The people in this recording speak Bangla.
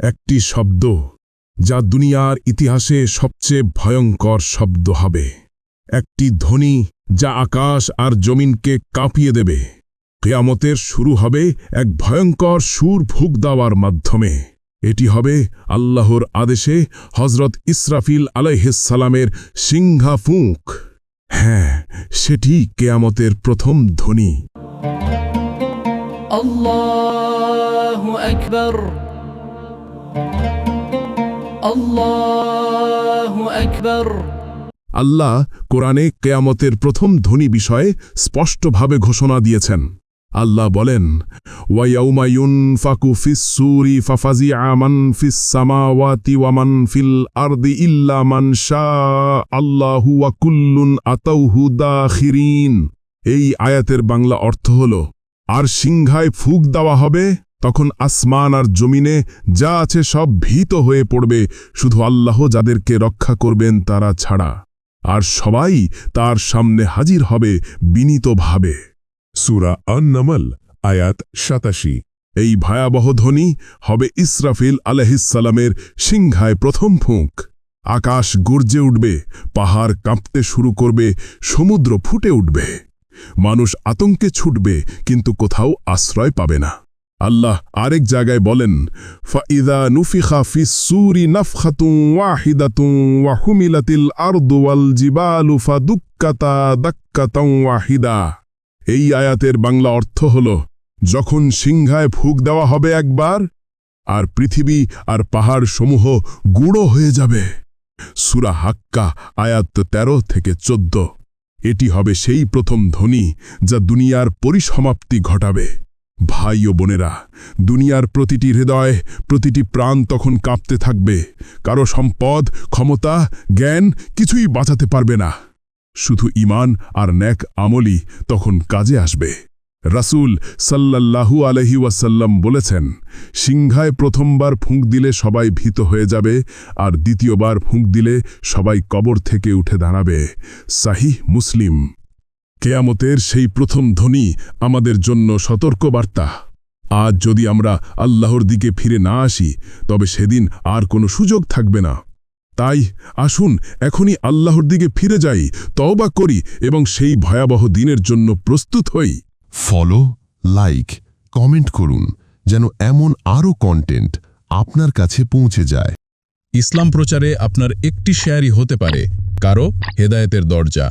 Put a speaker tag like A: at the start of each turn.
A: একটি শব্দ, যা দুনিয়ার ইতিহাসে সবচেয়ে ভয়ঙ্কর শব্দ হবে। একটি ধ্বনি, যা আকাশ আর জমিনকে কাঁপিয়ে দেবে। কেয়ামতের শুরু হবে এক ভয়ঙ্কর সুর ভুগ দেওয়ার মাধ্যমে। এটি হবে আল্লাহর আদেশে হজরত ইসরাফিল আলাইহিসালামের সিংহা ফুঁক। হ্যাঁ সেটি কেয়ামতের প্রথম ধ্বনি। আল্লাহ কোরআনে কেয়ামতের প্রথম ধ্বনি বিষয়ে স্পষ্টভাবে ঘোষণা দিয়েছেন। আল্লাহ বলেন ওয়াইয়াউমায়ুন ফাকু ফিস ফাফাজি আমান ফিস সামাওয়াতি ওয়ামান ফিল আরদি ইল্লা মান শা আল্লাহু ওয়া কুল্লুন আতাউহু দাখিরিন। এই আয়াতের বাংলা অর্থ হল, আর সিংহায় ফুক দেওয়া হবে তখন আসমান আর জমিনে যা আছে সব ভীত হয়ে পড়বে, শুধু আল্লাহ যাদেরকে রক্ষা করবেন তারা ছাড়া। আর সবাই তার সামনে হাজির হবে বিনীতভাবে।
B: সুরা আন্নামল, আয়াত সাতাশি।
A: এই ভয়াবহ ধ্বনি হবে ইসরাফিল আলহিসাল্লামের সিংহায় প্রথম ফুঁক। আকাশ গর্জে উঠবে, পাহাড় কাঁপতে শুরু করবে, সমুদ্র ফুটে উঠবে। মানুষ আতঙ্কে ছুটবে, কিন্তু কোথাও আশ্রয় পাবে না। আল্লাহ আরেক জায়গায় বলেন, ফাইদা নুফিখা ফিস সুরি নাফখাতুন ওয়াহিদাতুন ওয়া হুমিলাতিল আরদু ওয়াল জিবালু ফাদুক্কাতা দাক্কাতাও ওয়াহিদা। এই আয়াতের বাংলা অর্থ হল, যখন সিংহায় ফুক দেওয়া হবে একবার, আর পৃথিবী আর পাহাড় সমূহ গুঁড়ো হয়ে যাবে। সুরা হাক্কা, আয়াত তেরো থেকে চোদ্দ। এটি হবে সেই প্রথম ধ্বনি যা দুনিয়ার পরিসমাপ্তি ঘটাবে। ভাই ও বোনেরা, দুনিয়ার প্রতিটি হৃদয় প্রতিটি প্রাণ তখন কাঁপতে থাকবে। কারও সম্পদ, ক্ষমতা, জ্ঞান কিছুই বাঁচাতে পারবে না। শুধু ইমান আর ন্যাক আমলই তখন কাজে আসবে। রাসূল সাল্লাল্লাহু আলহি ওয়াসাল্লাম বলেছেন, সিংহায় প্রথমবার ফুঁক দিলে সবাই ভীত হয়ে যাবে আর দ্বিতীয়বার ফুঁক দিলে সবাই কবর থেকে উঠে দাঁড়াবে। সাহিহ মুসলিম। কেয়ামতের সেই প্রথম ধ্বনি আমাদের জন্য সতর্কবার্তা। আজ যদি আমরা আল্লাহর দিকে ফিরে না আসি তবে সেদিন আর কোনো সুযোগ থাকবে না। তাই আসুন এখনই আল্লাহর দিকে ফিরে যাই তওবা করি এবং সেই ভয়াবহ দিনের জন্য প্রস্তুত হই।
B: ফলো লাইক কমেন্ট করুন যেন এমন আরও কন্টেন্ট আপনার কাছে পৌঁছে যায়।
C: ইসলাম প্রচারে আপনার একটি শেয়ারই হতে পারে কারও হেদায়েতের দরজা।